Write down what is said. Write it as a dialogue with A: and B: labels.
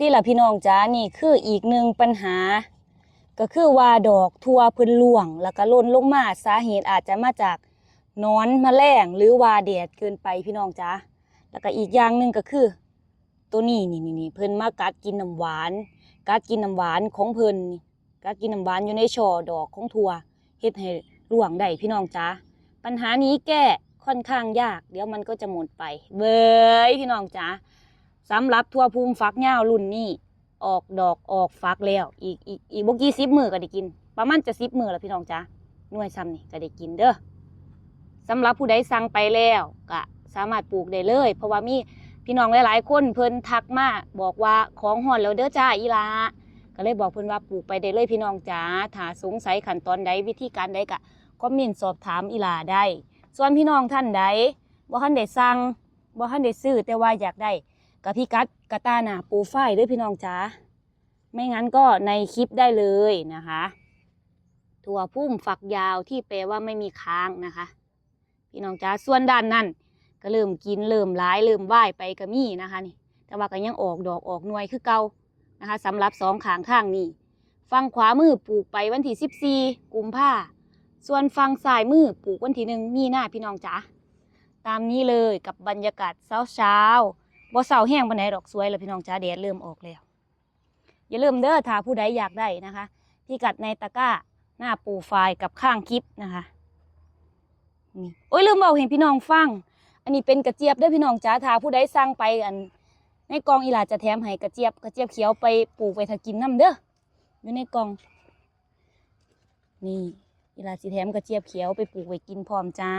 A: ที่ล่ะพี่น้องจ้านี่คืออีกหนึ่งปัญหา ก็คือว่าดอกทั่วพิ่นร่วง แล้วก็ล่นลงมาสาเหตุอาจจะมาจากนอนมแมลงหรือว่าแดดเกินไปพี่น้องจ้าแล้วก็อีกอย่างหนึ่งก็คือ ตัวนี้นี่นี่นี่เพิ่นมากัดกินน้ำหวานกัดกินน้ำหวานของเพิ่นกัดกินน้ำหวานอยู่ในช่อดอกของทั่วเฮ็ดให้ร่วงได้พี่น้องจ้าปัญหานี้แก้ค่อนข้างยาก เดี๋ยวมันก็จะหมดไปเบยพี่น้องจ้า สำหรับทั่วภูมิฟักยารุ่นนี้ ออกดอกออกฟักแล้ว อีกอีกอีกบกี่สิบมือก็ได้กิน ประมาณจะสิบมือแล้วพี่น้องจ้าหน่วยซ้ำนี่ก็ได้กินเด้อสำหรับผู้ใดสั่งไปแล้วก็สามารถปลูกได้เลย เพราะว่ามีพี่น้องหลายๆ คนเพิ่นทักมาบอกว่าของห่อนแล้วเด้อจ้าอีลาก็เลยบอกเพิ่นว่าปลูกไปได้เลยพี่น้องจ้าถ้าสงสัยขั้นตอนใดวิธีการใดก็คอมเมนต์สอบถามอีลาได้ ส่วนพี่น้องท่านใดบ่ทันได้สั่งบ่ทันได้ซื้อแต่ว่าอยากได้ กับพี่กัดกระตาหนาปูฝ้ายด้วยพี่น้องจ้าไม่งั้นก็ในคลิปได้เลยนะคะ ถั่วพุ่มฝักยาวที่แปลว่าไม่มีค้างนะคะ พี่น้องจ้าส่วนด้านนั้นก็เริ่มกินเริ่มร้ายเริ่มว่ายไปก็มีนะคะนี่ แต่ว่าก็ยังออกดอกออกหน่วยคือเก่านะคะสำหรับสองขางข้างนี้ฝั่งขวามือปลูกไปวันที่สิบสี่กุมภาส่วนฝั่งซ้ายมือปลูกวันที่หนึ่งมีหน้าพี่น้องจ๋าตามนี้เลยกับบรรยากาศเช้าเช้า บ่เช้าแห้งปานไหนดอกสวยแล้วพี่น้องจ๋าแดดเริ่มออกแล้ว อย่าลืมเด้อถ้าผู้ใดอยากได้นะคะพี่กัดในตะกร้าหน้าปูไฟล์กับข้างคลิปนะคะนี่โอ้ยลืมบอกเห็นพี่น้องฟัง อันนี้เป็นกระเจี๊ยบเด้อพี่น้องจ๋าถ้าผู้ใดสั่งไปอัน ในกองอีหลาจะแถมให้กระเจี๊ยบกระเจี๊ยบเขียวไปปลูกไปถ้ากินน้ำเด้ออยู่ในกอง นี่อีหลาสิแถมกระเจี๊ยบเขียวไปปลูกไว้กินพร้อมจ้า